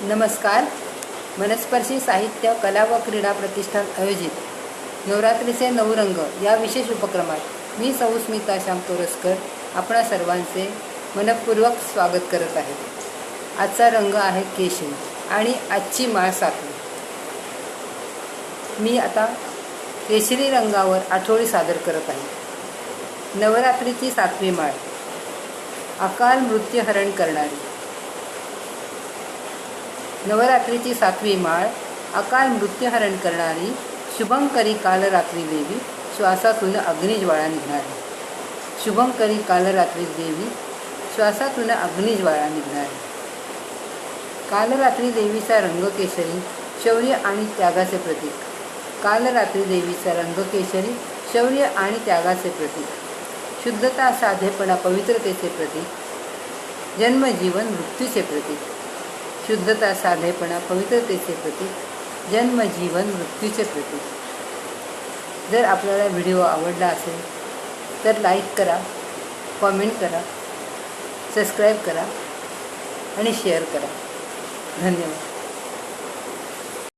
नमस्कार. मनस्पर्शी साहित्य कला व क्रीडा प्रतिष्ठान आयोजित नवरात्रीचे नऊ रंग या विशेष उपक्रमात मी सौ स्मिता श्याम तोरसकर आपणा सर्वांचे मनपूर्वक स्वागत करत आहे. आजचा रंग आहे केशरी आणि आजची माळ साखळी. मी आता केशरी रंगावर आठवडी सादर करत आहे. नवरात्रीची सातवी माळ. अकाल मृत्यूहरण करणारी. नवरात्रीची सातवी माळ अकाल मृत्यूहरण करणारी शुभंकरी कालरात्री देवी श्वासातून अग्निज्वाळा निघणारी. शुभंकरी कालरात्री देवी श्वासातून अग्निज्वाळा निघणारी. कालरात्री देवीचा रंगकेशरी शौर्य आणि त्यागाचे प्रतीक. कालरात्री देवीचा रंगकेशरी शौर्य आणि त्यागाचे प्रतीक. शुद्धता साधेपणा पवित्रतेचे प्रतीक. जन्मजीवन मृत्यूचे प्रतीक. शुद्धता साधेपणा पवित्रतेचे प्रतीक जन्मजीवन मृत्यूचे प्रतीक. जर आपल्याला व्हिडिओ आवडला असेल तर लाईक करा कॉमेंट करा सबस्क्राईब करा आणि शेअर करा. धन्यवाद.